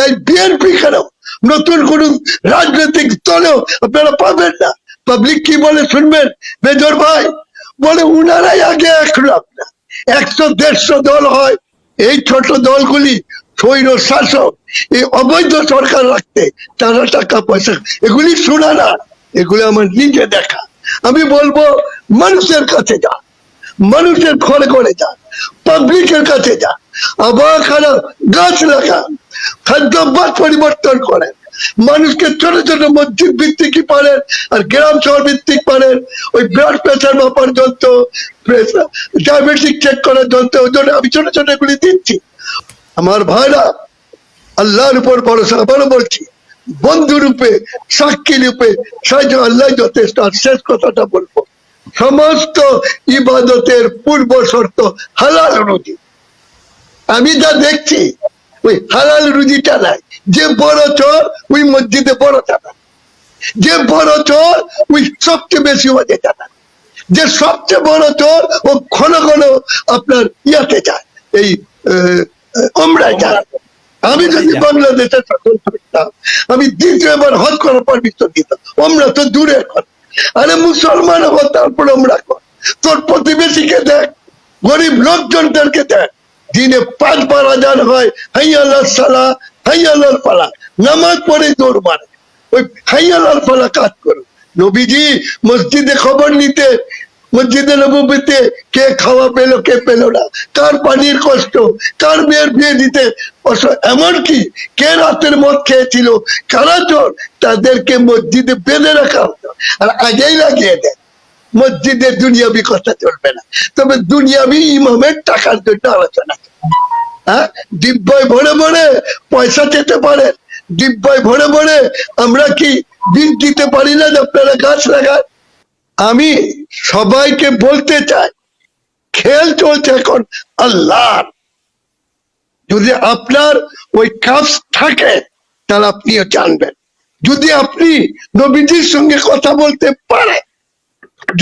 তাই বিএনপি কেন? নতুন কোন রাজনৈতিক দলেও আপনারা পাবেন না। পাবলিক কি বলে শুনবেন? মেজর ভাই, বলে উনারাই আগে এখন আপনার একশো দেড়শো দল হয়। এই ছোট দলগুলি স্বৈর শাসক, এই অবৈধ সরকার রাখতে তারা টাকা পয়সা, এগুলি শোনা না, এগুলি আমার নিজে দেখা। আমি বলব, মানুষের কাছে যা, মানুষের ঘরে ঘরে যা পাবলিকের কাছে যা। আবার খারাপ, গাছ লাগান। খাদ্যাভ্যাস পরিবর্তন করেন। মানুষকে ছোট ছোট মসজিদ ভিত্তিক পারেন আর গ্রাম শহর ভিত্তিক পারেন? ওই ব্লাড প্রেশার মাপার যন্ত্র ডায়াবেটিক চেক করার যন্ত্র, ওই জন্য আমি ছোট ছোট এগুলি দিচ্ছি। আমার ভাইরা আল্লাহর উপর ভরসা, আবারও বলছি, বন্ধু রূপে, সাক্ষী রূপে, সাহায্য আল্লাহ যথেষ্ট। আর শেষ কথাটা বলব, সমস্ত ইবাদতের পূর্ব শর্ত হালাল রুজি আমি যা দেখছি ওই হালাল রুজিটা নাই যে বড় চোর ওই মসজিদে বড় টাকা যে বড় চোর ওই সবচেয়ে বেশি ওয়াজে টাকা যে সবচেয়ে বড় চোর ও ঘন ঘন আপনার ইয়াতে যায়। এই ওমরায় যায়। আমি যদি থাকতাম আমি দ্বিতীয়বার হজ করার পারমিশন দিতাম। ওমরা তো দূরে কর আরে মুসলমান হো তারপর ওমরা কর। তোর প্রতিবেশীকে দেখ গরিব লোকজনদেরকে দেখ। দিনে পাঁচবার আজান হয় হাই আল্লাহ সালা হাই পালা। নামাজ পড়ে দৌড় মারে। ওই হাই পালা কাজ করো। নবীজি মসজিদে খবর নিতে, মসজিদে নবীতে কে খাওয়া পেল, কে পেল না? কার পানির কষ্ট? কার মেয়ের বিয়ে দিতে? এমনকি কে রাতের মদ খেয়েছিল? কারা চোর? তাদেরকে মসজিদে বেঁধে রাখা হতো। আর আগেই লাগিয়ে দেয়। মসজিদে দুনিয়াবি কথা চলবে না। তবে দুনিয়াবি ইমামের টাকার জন্য আলোচনা। হ্যাঁ? ডিব্বায় ভরে ভরে পয়সা চেতে পারেন ডিব্বায় ভরে ভরে আমরা কি বীজ দিতে পারি না যে আপনারা গাছ লাগান? আমি সবাইকে বলতে চাই, খেল চলছে এখন আল্লাহ যদি আপনার ওই কাজ থাকে, তাহলে আপনিও জানবেন। যদি আপনি নবীজির সঙ্গে কথা বলতে পারেন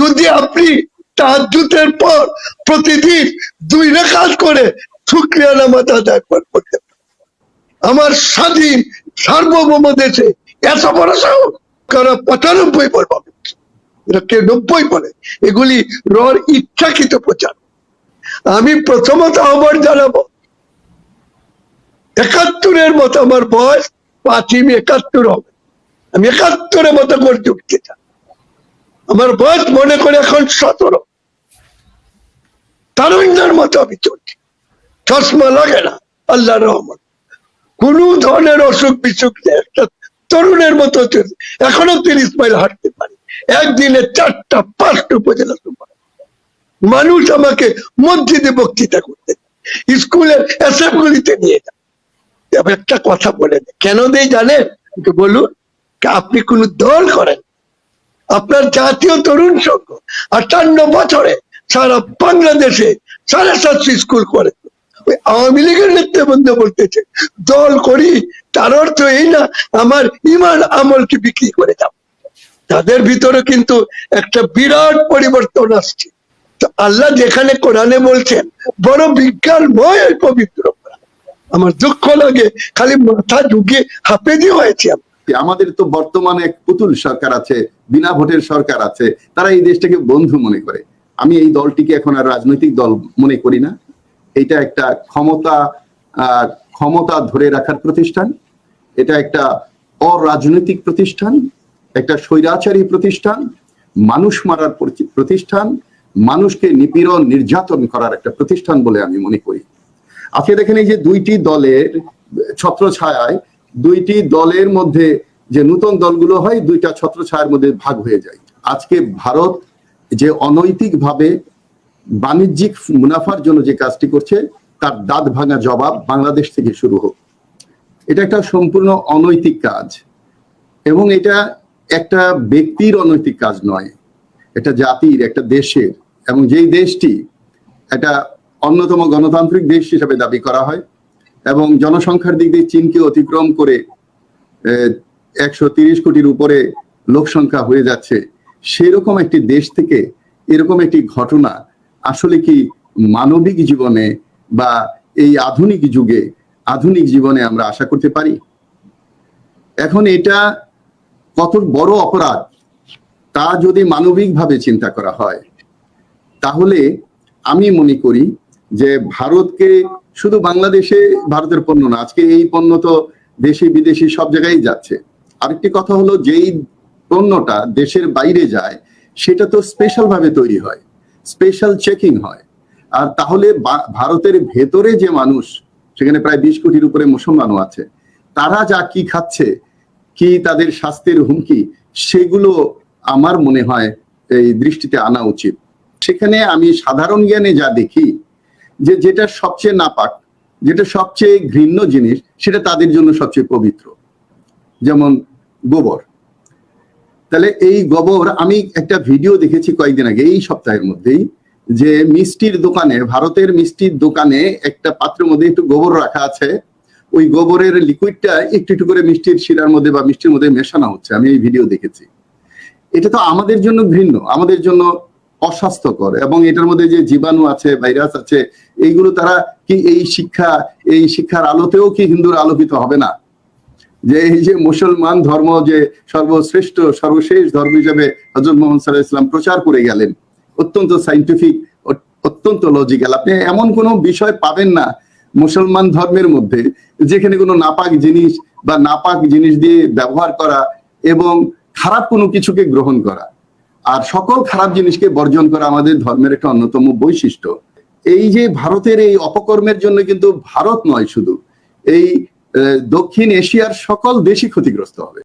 যদি আপনি তাহাজুতের পর প্রতিদিন দুই রেখাজ করে শুক্রিয়া নামাজ আদায় করতে আমার স্বাধীন সার্বভৌম দেশে এত বড় কারণ পঁচানব্বই। এটা কে নব্বই বলে? এগুলি রর ইচ্ছাকৃত প্রচার। আমি প্রথমত আহ্বান জানাব, একাত্তরের মতো আমার বয়স পাঁচই একাত্তর হবে। আমি একাত্তরের মতো গড়ে উঠতে চাই। আমার বয়স মনে করে এখন সতেরো। তারুণ্যের মতো আমি চলছি। চশমা লাগে না আল্লাহ রহমত। কোন ধরনের অসুখ বিসুখ নেই, একটা তরুণের মতো চলছে। এখনও তিরিশ মাইল হাঁটতে পারি। একদিনে চারটা পাঁচটা উপজেলা মানুষ আমাকে মসজিদে বক্তৃতা করতে। স্কুলের অ্যাসেম্বলিতে নিয়ে যায়। একটা কথা বলে। কেন দেয় জানেন? বলুন আপনি কোন দল করেন? আপনার জাতীয় তরুণ সংঘ আটান্ন বছরে সারা বাংলাদেশে সাড়ে সাতশো স্কুল করে। আওয়ামী লীগের নেতৃবৃন্দ বলতেছে, দল করি, তার অর্থ এই না, আমার ইমান আমলকে বিক্রি করে দাও। তাদের ভিতরে কিন্তু একটা বিরাট পরিবর্তন আসছে। তো আল্লাহ যেখানে কোরআনে বলছেন, বড় বিজ্ঞানময় পবিত্র আমার দুঃখ লাগে, খালি মাথা ঢুকে দিয়ে হয়েছে আমি। আমাদের তো বর্তমানে এক পুতুল সরকার আছে, বিনা ভোটের সরকার আছে, তারা এই দেশটাকে বন্ধু মনে করে। আমি এই দলটিকে এখন আর রাজনৈতিক দল মনে করি না। এটা একটা ক্ষমতা ক্ষমতা ধরে রাখার প্রতিষ্ঠান, এটা একটা অরাজনৈতিক প্রতিষ্ঠান, একটা স্বৈরাচারী প্রতিষ্ঠান, মানুষ মারার প্রতিষ্ঠান, মানুষকে নিপীড়ন, নির্যাতন করার একটা প্রতিষ্ঠান বলে আমি মনে করি। আজকে দেখেন এই যে দুইটি দলের ছত্র ছায়ায় দুইটি দলের মধ্যে যে নতুন দলগুলো হয়, দুইটা ছত্র ছায়ার মধ্যে ভাগ হয়ে যায়। আজকে ভারত যে অনৈতিক ভাবে বাণিজ্যিক মুনাফার জন্য যে কাজটি করছে, তার দাঁত ভাঙা জবাব বাংলাদেশ থেকে শুরু হোক। এটা একটা সম্পূর্ণ অনৈতিক কাজ এবং এটা একটা ব্যক্তির অনৈতিক কাজ নয়, এটা জাতির, একটা দেশের এবং যেই দেশটি একটা অন্যতম গণতান্ত্রিক দেশ হিসেবে দাবি করা হয় এবং জনসংখ্যার দিক দিয়ে চীনকে অতিক্রম করে একশো তিরিশ কোটির উপরে লোক সংখ্যা হয়ে যাচ্ছে। সেরকম একটি দেশ থেকে এরকম একটি ঘটনা আসলে কি মানবিক জীবনে বা এই আধুনিক যুগে, আধুনিক জীবনে আমরা আশা করতে পারি? এখন এটা কত বড় অপরাধ, তা যদি মানবিকভাবে চিন্তা করা হয়, তাহলে আমি মনে করি যে ভারতকে শুধু বাংলাদেশে ভারতের পণ্য না, আজকে এই পণ্য তো দেশি বিদেশি সব জায়গায় যাচ্ছে। আরেকটি কথা হলো, যেই পণ্যটা দেশের বাইরে যায়, সেটা তো স্পেশাল ভাবে তৈরি হয় স্পেশাল চেকিং হয়। আর তাহলে ভারতের ভেতরে যে মানুষ, সেখানে প্রায় বিশ কোটির উপরে মুসলমানও আছে, তারা যা কি খাচ্ছে, কি তাদের স্বাস্থ্যের হুমকি, সেগুলো আমার মনে হয় এই দৃষ্টিতে আনা উচিত। সেখানে আমি সাধারণ জ্ঞানে যা দেখি যে যেটা সবচেয়ে নাপাক, যেটা সবচেয়ে ঘৃণ্য জিনিস, সেটা তাদের জন্য সবচেয়ে পবিত্র। যেমন গোবর। তাহলে এই গোবর, আমি একটা ভিডিও দেখেছি কয়েকদিন আগে, এই সপ্তাহের মধ্যেই, যে মিষ্টির দোকানে, ভারতের মিষ্টির দোকানে একটা পাত্রের মধ্যে একটু গোবর রাখা আছে। ওই গোবরের লিকুইডটা একটু একটু করে মিষ্টির শিরার মধ্যে বা মিষ্টির মধ্যে মেশানো হচ্ছে, আমি এই ভিডিও দেখেছি। এটা তো আমাদের জন্য ঘৃণ্য, আমাদের জন্য অস্বাস্থ্যকর এবং এটার মধ্যে যে জীবাণু আছে, ভাইরাস আছে এইগুলো তারা কি এই শিক্ষা, এই শিক্ষার আলোতেও কি হিন্দুর আলোকিত হবে না? যে এই যে মুসলমান ধর্ম যে সর্বশ্রেষ্ঠ, সর্বশেষ ধর্ম হিসেবে হজরত মোহাম্মদ সাল্লাহ ইসলাম প্রচার করে গেলেন, অত্যন্ত সাইন্টিফিক অত্যন্ত লজিক্যাল আপনি এমন কোনো বিষয় পাবেন না মুসলমান ধর্মের মধ্যে, যেখানে কোনো নাপাক জিনিস বা নাপাক জিনিস দিয়ে ব্যবহার করা এবং খারাপ কোনো কিছুকে গ্রহণ করা। আর সকল খারাপ জিনিসকে বর্জন করা আমাদের ধর্মের একটা অন্যতম বৈশিষ্ট্য। এই যে ভারতের এই অপকর্মের জন্য কিন্তু ভারত নয় শুধু, এই দক্ষিণ এশিয়ার সকল দেশই ক্ষতিগ্রস্ত হবে।